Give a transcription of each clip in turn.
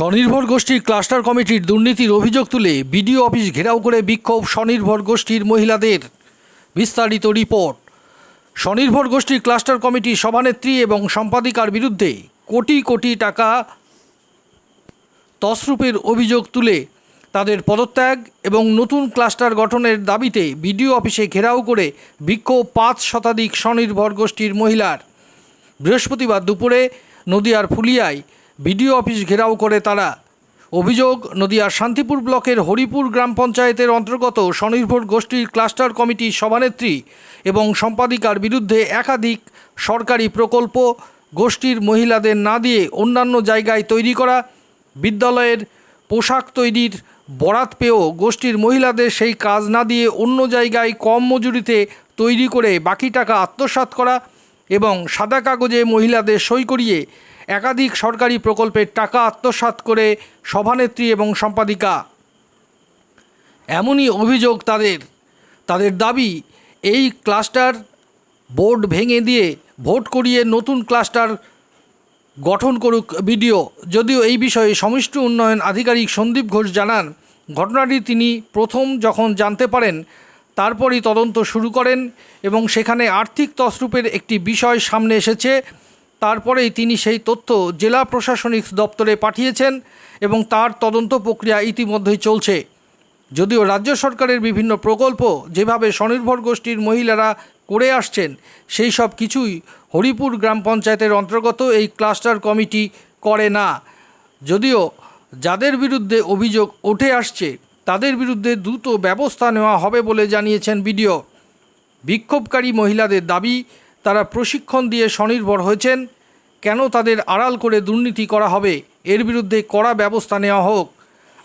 স্বনির্ভর গোষ্ঠীর ক্লাস্টার কমিটির দুর্নীতির অভিযোগ তুলে বিডিও অফিস ঘেরাও করে বিক্ষোভ স্বনির্ভর গোষ্ঠীর মহিলাদের। বিস্তারিত রিপোর্ট। স্বনির্ভর গোষ্ঠীর ক্লাস্টার কমিটি সভানেত্রী এবং সম্পাদিকার বিরুদ্ধে কোটি কোটি টাকা তসরূপের অভিযোগ তুলে তাদের পদত্যাগ এবং নতুন ক্লাস্টার গঠনের দাবিতে বিডিও অফিসে ঘেরাও করে বিক্ষোভ পাঁচ শতাধিক স্বনির্ভর গোষ্ঠীর মহিলার। বৃহস্পতিবার দুপুরে নদিয়ার ফুলিয়ায় বিডিও অফিস ঘেরাও করে তারা। অভিযোগ নদিয়ার শান্তিপুর ব্লকের হরিপুর গ্রাম পঞ্চায়েতের অন্তর্গত স্বনির্ভর গোষ্ঠীর ক্লাস্টার কমিটির সভানেত্রী এবং সম্পাদিকার বিরুদ্ধে একাধিক সরকারি প্রকল্প গোষ্ঠীর মহিলাদের না দিয়ে অন্যান্য জায়গায় তৈরি করা, বিদ্যালয়ের পোশাক তৈরির বরাত পেয়েও গোষ্ঠীর মহিলাদের সেই কাজ না দিয়ে অন্য জায়গায় কম মজুরিতে তৈরি করে বাকি টাকা আত্মসাৎ করা এবং সাদা কাগজে মহিলাদের সই করিয়ে একাধিক সরকারি প্রকল্পের টাকা আত্মসাৎ করে সভানেত্রী এবং সম্পাদিকা। এমনই অভিযোগ তাদের। তাদের দাবি, এই ক্লাস্টার বোর্ড ভেঙে দিয়ে ভোট করিয়ে নতুন ক্লাস্টার গঠন করুক বিডিও। যদিও এই বিষয়ে সমষ্টি উন্নয়ন আধিকারিক সন্দীপ ঘোষ জানান, ঘটনাটি তিনি প্রথম যখন জানতে পারেন, তারপরই তদন্ত শুরু করেন এবং সেখানে আর্থিক তসরূপের একটি বিষয় সামনে এসেছে। তারপরেই তিনি সেই তথ্য জেলা প্রশাসনিক দপ্তরে পাঠিয়েছেন এবং তার তদন্ত প্রক্রিয়া ইতিমধ্যেই চলছে। যদিও রাজ্য সরকারের বিভিন্ন প্রকল্প যেভাবে স্বনির্ভর গোষ্ঠীর মহিলারা করে আসছেন, সেই সব কিছুই হরিপুর গ্রাম পঞ্চায়েতের অন্তর্গত এই ক্লাস্টার কমিটি করে না। যদিও যাদের বিরুদ্ধে অভিযোগ উঠে আসছে, তাদের বিরুদ্ধে দ্রুত ব্যবস্থা নেওয়া হবে বলে জানিয়েছেন বিডিও। বিক্ষোভকারী মহিলাদের দাবি তারা প্রশিক্ষণ দিয়ে স্বনির্ভর হয়েছেন। কেন তাদের আড়াল করে দুর্নীতি করা হবে? এর বিরুদ্ধে কড়া ব্যবস্থা নেওয়া হোক।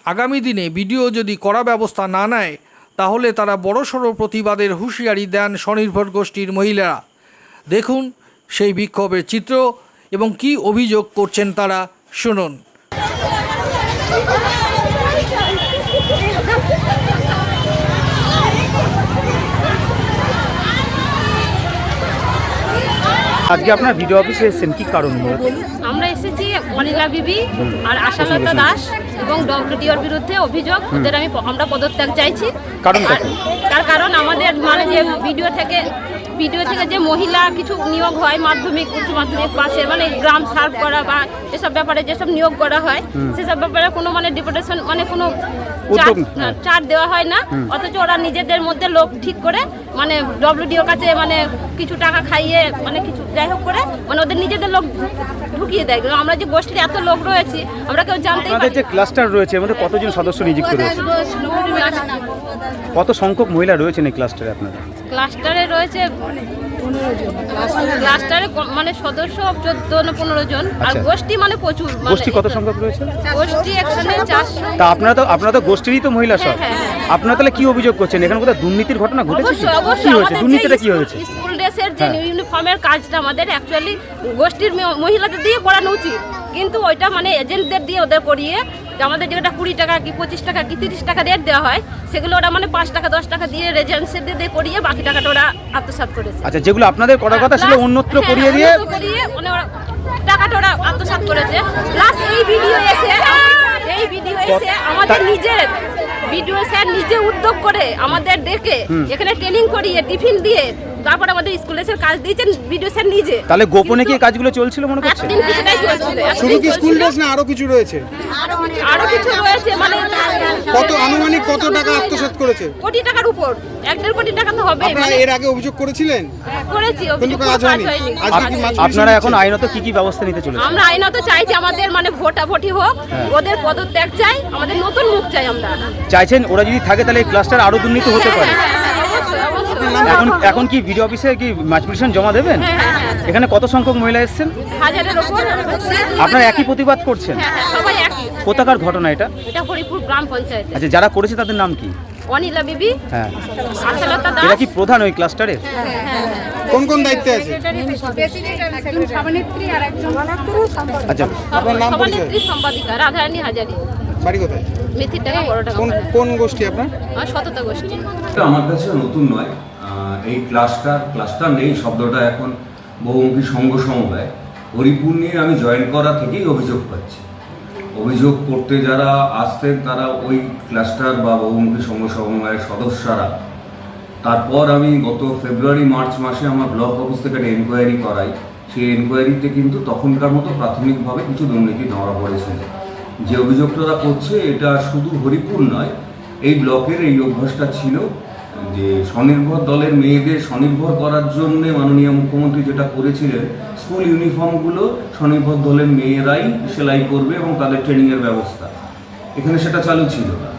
আগামী দিনে বিডিও যদি কড়া ব্যবস্থা না নেয়, তাহলে তারা বড়সড় প্রতিবাদের হুঁশিয়ারি দেন স্বনির্ভর গোষ্ঠীর মহিলারা। দেখুন সেই বিক্ষোভের চিত্র এবং কি অভিযোগ করছেন তারা। শুনুন। আজকে আপনার ভিডিও অফিসে এসেছেন কি কারণ? আমরা এসেছি অনিলা বিবি আর আশালতা দাস এবং ডব্লিউডিওর বিরুদ্ধে অভিযোগ ওদের আমি আমরা পদত্যাগ চাইছি। কারণটা তার কারণ আমাদের মানে যে ভিডিও থেকে ভিডিও থেকে যে মহিলা কিছু নিয়োগ হয় মাধ্যমিক উচ্চ মাধ্যমিক পাশে মানে গ্রাম সার্ভ করা বা এসব ব্যাপারে যেসব নিয়োগ করা হয় সেসব ব্যাপারে কোনো মানে ডিপুটেশন মানে কোনো হ্যাঁ। দেওয়া হয় না অথচ ওরা নিজেদের মধ্যে লোক ঠিক করে মানে ডব্লিউডিও কাছে মানে কিছু টাকা খাইয়ে মানে কিছু যাই হোক করে মানে ওদের নিজেদের লোক ঢুকিয়ে দেয় আমরা যে গোষ্ঠীর এত লোক রয়েছি আমরা কেউ জানতে যে ক্লাস্টার রয়েছে আমাদের কতজন সদস্য নিযুক্ত রয়েছে। কত সংখ্যক মহিলা রয়েছেন এই ক্লাস্টারে আপনাদের? ক্লাস্টারে রয়েছে ক্লাস্টারে মানে সদস্য চোদ্দ না পনেরো জন আর আচ্ছা। গোষ্ঠী মানে প্রচুর মানে গোষ্ঠী কত সংখ্যক রয়েছে? গোষ্ঠী এখানে চারশো। তা আপনারা তো আপনারা তো গোষ্ঠীরই তো মহিলা সব। হ্যাঁ, হ্যাঁ, হ্যাঁ। আপনারা তাহলে কি অভিযোগ করছেন? এখানে কোথাও দুর্নীতির ঘটনা ঘটেছে কি? হয়েছে? দুর্নীতিটা কি হয়েছে? স্কুল- ড্রেসের যে। ইউনিফর্মের কাজটা আমাদের অ্যাকচুয়ালি গোষ্ঠীর মহিলাদের দিয়ে করানো উচিত। কিন্তু ওইটা মানে এজেন্টদের দিয়ে ওদের করিয়ে আমাদের যেটা কুড়ি টাকা কি পঁচিশ টাকা কি তিরিশ টাকা রেট দেওয়া হয় সেগুলো ওরা মানে পাঁচ টাকা দশ টাকা দিয়ে রেজেন্সি দিয়ে করিয়ে বাকি টাকাটা ওরা আত্মসাৎ করেছে। আচ্ছা যেগুলো আপনাদের করার কথা ছিল অন্যত্র হ্যাঁ, করিয়ে দিয়ে করিয়ে মানে ওরা টাকাটা ওরা আত্মসাৎ করেছে। প্লাস এই ভিডিও এসে এই ভিডিও এসে আমাদের নিজের ভিডিও স্যার নিজে উদ্যোগ করে আমাদের ডেকে এখানে ট্রেনিং করিয়ে টিফিন দিয়ে তারপর আমাদের স্কুলে এসে কাজ দিয়েছেন ভিডিও স্যার নিজে। তাহলে গোপনে কি কাজগুলো চলছিল মনে করছেন? এতদিন কিছুটাই চলছিল। শুধু কি স্কুল ড্রেস না আরও কিছু রয়েছে? আরও কিছু রয়েছে। মানে কত আনুমানিক কত টাকা আত্মসাৎ করেছে? কোটি টাকার উপর। এক দেড় কোটি টাকা তো হবে আপনারা এর আগে অভিযোগ করেছিলেন? করেছি অভিযোগ কাজ হয়নি। আপনারা এখন আইনত কি কি ব্যবস্থা নিতে চলেছেন? আমরা আইনত চাইছি আমাদের মানে ভোটা ভোটাভুটি হোক ওদের পদত্যাগ চাই আমাদের নতুন মুখ চাই আমরা। চাইছেন ওরা যদি থাকে তাহলে এই ক্লাস্টার আরও দুর্নীতি হতে পারে হ্যাঁ, হ্যাঁ, অবশ্যই, অবশ্যই। এখন এখন কি ভিডিও অফিসে কি মাল্টিপ্লিকেশন জমা দেবেন? হ্যাঁ, হ্যাঁ, হ্যাঁ। এখানে কত সংখ্যক মহিলা এসেছেন? আপনারা একই প্রতিবাদ করছেন? হ্যাঁ, হ্যাঁ, কোথাকার ঘটনা এটা? এটা হরিপুর গ্রাম পঞ্চায়েত। আচ্ছা যারা করেছে তাদের নাম কি? অনিলা বিবি হ্যাঁ। আশালতা এরা দাস কি প্রধান ওই ক্লাস্টারের কোন কোন দায়িত্বে আছে? আচ্ছা আপনার নাম পরিচয় সম্পাদিকা রাধারানী হাজারি। বাড়ি কোথায়? মেথির টাকা বড় টাকা। কোন কোন গোষ্ঠী আপনার? সততা গোষ্ঠী। আমার কাছে নতুন নয়। এই ক্লাস্টার ক্লাস্টার নেই, শব্দটা এখন বহুমুখী সঙ্গ সমবায়। হরিপুর নিয়ে আমি জয়েন করা থেকেই অভিযোগ পাচ্ছি। অভিযোগ করতে যারা আসতেন তারা ওই ক্লাস্টার বা বহুমুখী সঙ্গ সমবায়ের সদস্যরা। তারপর আমি গত ফেব্রুয়ারি মার্চ মাসে আমার ব্লক অফিস থেকে একটা এনকোয়ারি করাই। সেই এনকোয়ারিতে কিন্তু তখনকার মতো প্রাথমিকভাবে কিছু দুর্নীতি ধরা পড়েছিল। যে অভিযোগটা করছে, এটা শুধু হরিপুর নয়, এই ব্লকের এই অভ্যাসটা ছিল যে স্বনির্ভর দলের মেয়েদের স্বনির্ভর করার জন্য মাননীয় মুখ্যমন্ত্রী যেটা করেছিলেন, স্কুল ইউনিফর্মগুলো স্বনির্ভর দলের মেয়েরাই সেলাই করবে এবং তাদের ট্রেনিংয়ের ব্যবস্থা। এখানে সেটা চালু ছিল। না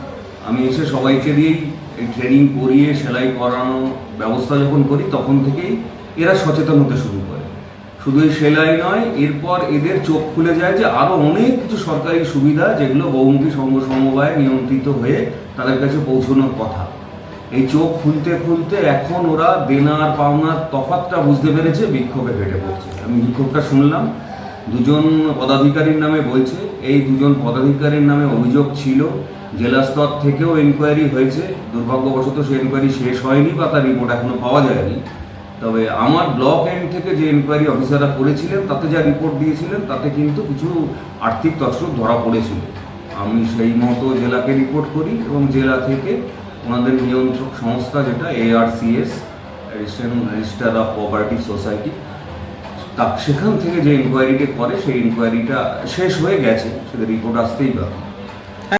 আমি এসে সবাইকে দিয়েই এই ট্রেনিং করিয়ে সেলাই করানো ব্যবস্থা যখন করি, তখন থেকেই এরা সচেতন হতে শুরু করে। শুধু এই সেলাই নয়, এরপর এদের চোখ খুলে যায় যে আরও অনেক কিছু সরকারি সুবিধা যেগুলো বহুমুখী সংঘ সমবায় নিয়ন্ত্রিত হয়ে তাদের কাছে পৌঁছানোর কথা। এই চোখ খুলতে খুলতে এখন ওরা দেনার পাওনার তফাতটা বুঝতে পেরেছে, বিক্ষোভে ফেটে পড়ছে। আমি বিক্ষোভটা শুনলাম। দুজন পদাধিকারীর নামে বলছে, এই দুজন পদাধিকারীর নামে অভিযোগ ছিল। জেলা স্তর থেকেও এনকোয়ারি হয়েছে। দুর্ভাগ্যবশত সেই এনকোয়ারি শেষ হয়নি বা তার রিপোর্ট এখনও পাওয়া যায়নি। তবে আমার ব্লক এন্ড থেকে যে এনকোয়ারি অফিসাররা করেছিলেন, তাতে যা রিপোর্ট দিয়েছিলেন, তাতে কিন্তু কিছু আর্থিক তছরূপ ধরা পড়েছিল। আমি সেই মতো জেলাকে রিপোর্ট করি এবং জেলা থেকে ওনাদের নিয়ন্ত্রক সংস্থা যেটা ARCS register of property society তা সেখান থেকে যে ইনকোয়ারিটি করে, সেই ইনকোয়ারিটা শেষ হয়ে গেছে, সেটা রিপোর্ট আসতেই বাকি।